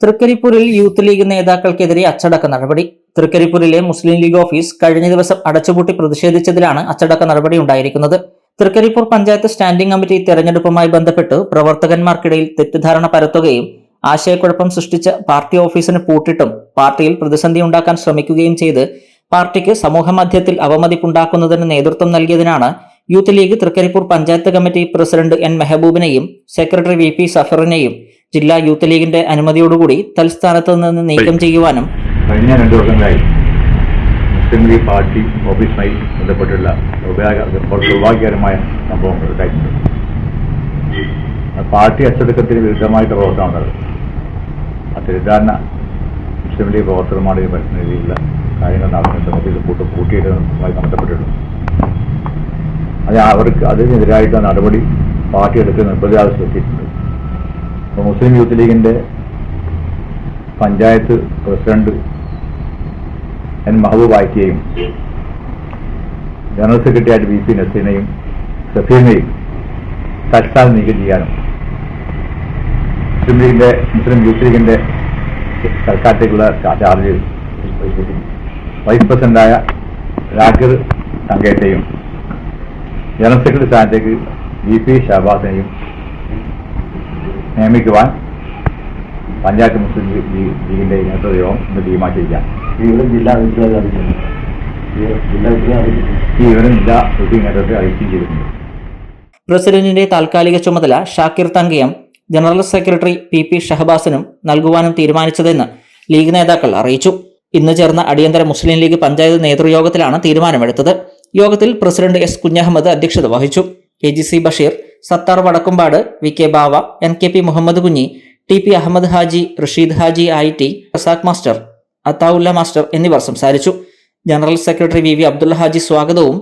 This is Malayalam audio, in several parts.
തൃക്കരിപ്പൂരിൽ യൂത്ത് ലീഗ് നേതാക്കൾക്കെതിരെ അച്ചടക്ക നടപടി. തൃക്കരിപ്പൂരിലെ മുസ്ലിം ലീഗ് ഓഫീസ് കഴിഞ്ഞ ദിവസം അടച്ചുപൂട്ടി പ്രതിഷേധിച്ചതിലാണ് അച്ചടക്ക നടപടി ഉണ്ടായിരിക്കുന്നത്. തൃക്കരിപ്പൂർ പഞ്ചായത്ത് സ്റ്റാൻഡിംഗ് കമ്മിറ്റി തെരഞ്ഞെടുപ്പുമായി ബന്ധപ്പെട്ട് പ്രവർത്തകന്മാർക്കിടയിൽ തെറ്റിദ്ധാരണ പരത്തുകയും ആശയക്കുഴപ്പം സൃഷ്ടിച്ച പാർട്ടി ഓഫീസിന് പൂട്ടിട്ടും പാർട്ടിയിൽ പ്രതിസന്ധി ഉണ്ടാക്കാൻ ശ്രമിക്കുകയും ചെയ്ത് പാർട്ടിക്ക് സമൂഹമധ്യത്തിൽ അവമതിപ്പുണ്ടാക്കുന്നതിന് നേതൃത്വം നൽകിയതിനാണ് youth league Trikaripur panchayat committee president N മെഹബൂബിനെയും secretary V P സഫറിനെയും ജില്ലാ യൂത്ത് ലീഗിന്റെ അനുമതിയോടുകൂടി തൽസ്ഥാനത്ത് നിന്ന് നീക്കം ചെയ്യുവാനും കഴിഞ്ഞ രണ്ടു വർഷങ്ങളായി മുസ്ലിം ലീഗ് പാർട്ടി ഓഫീസുമായി ബന്ധപ്പെട്ടുള്ള ഉപയോഗ- ദൗർഭാഗ്യകരമായ സംഭവങ്ങൾ ഉണ്ടായിട്ടുണ്ട്. പാർട്ടി അച്ചടക്കത്തിന് വിരുദ്ധമായിട്ട് പ്രവർത്തനം നടന്നത് ആ തെറ്റിദ്ധാരണ മുസ്ലിം ലീഗ് പ്രവർത്തകന്മാരുടെ ഈ പറ്റുന്ന രീതിയിലുള്ള കാര്യങ്ങൾ നടത്തുന്നത് ഓഫീസ് കൂട്ട് കൂട്ടിയിട്ടതുമായി ബന്ധപ്പെട്ടിട്ടുണ്ട്. അത് അവർക്ക് അതിനെതിരായിട്ടുള്ള നടപടി പാർട്ടി എടുക്കുന്ന നിർബന്ധാവശ്യത്തിയിട്ടുണ്ട് മുസ്ലിം യൂത്ത് ലീഗിന്റെ പഞ്ചായത്ത് പ്രസിഡന്റ് എൻ മഹബൂബ് ആയിക്കയും ജനറൽ സെക്രട്ടറി വി പി നസീനെയും സഫീറിനെയും തൽക്കാലം നീക്കം ചെയ്യാനും മുസ്ലിം ലീഗിന്റെ മുസ്ലിം യൂത്ത് ലീഗിന്റെ സർക്കാരത്തേക്കുള്ള ചാർജ് വൈസ് പ്രസിഡന്റായ രാഖിർ തങ്കേറ്റയും ജനറൽ സെക്രട്ടറി സ്ഥാനത്തേക്ക് വി പി ഷഹബാസിനെയും നിയമിക്കുവാൻ പഞ്ചായത്ത് മുസ്ലിം ലീഗ് ലീഗ്- ലീഗിന്റെ നേതൃത്വ യോഗം ഇന്ന് തീരുമാനിച്ചിരിക്കാം വിവരം ജില്ലാ ജില്ലാ ഈ വിവരം ജില്ലാ മുസ്ലിം നേതൃത്വത്തെ അറിയിക്കുകയും ചെയ്തിട്ടുണ്ട്. പ്രസിഡന്റിന്റെ താൽക്കാലിക ചുമതല Shakir Thankayam general secretary P P ഷഹബാസിനും നൽകുവാനും തീരുമാനിച്ചതെന്ന് ലീഗ് നേതാക്കൾ അറിയിച്ചു. ഇന്ന് ചേർന്ന അടിയന്തര മുസ്ലിം ലീഗ് പഞ്ചായത്ത് നേതൃയോഗത്തിലാണ് തീരുമാനമെടുത്തത്. യോഗത്തിൽ പ്രസിഡന്റ് എസ് കുഞ്ഞഹമ്മദ് അധ്യക്ഷത വഹിച്ചു. K G C Basheer Sathar Vadakkumpad V K Bava N K P Muhammad Kunhi T P Ahmed Haji Rasheed Haji I T Razak master Athaulla master എന്നിവർ സംസാരിച്ചു. General secretary V V Abdulla Haji സ്വാഗതവും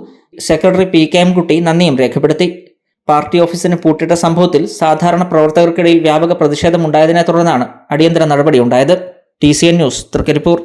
സെക്രട്ടറി പി കെ എം കുട്ടി നന്ദിയും രേഖപ്പെടുത്തി. പാർട്ടി ഓഫീസിന് പൂട്ടിട്ട സംഭവത്തിൽ സാധാരണ പ്രവർത്തകർക്കിടയിൽ വ്യാപക പ്രതിഷേധമുണ്ടായതിനെ തുടർന്നാണ് അടിയന്തര നടപടിയുണ്ടായത് T C N news Trikaripur.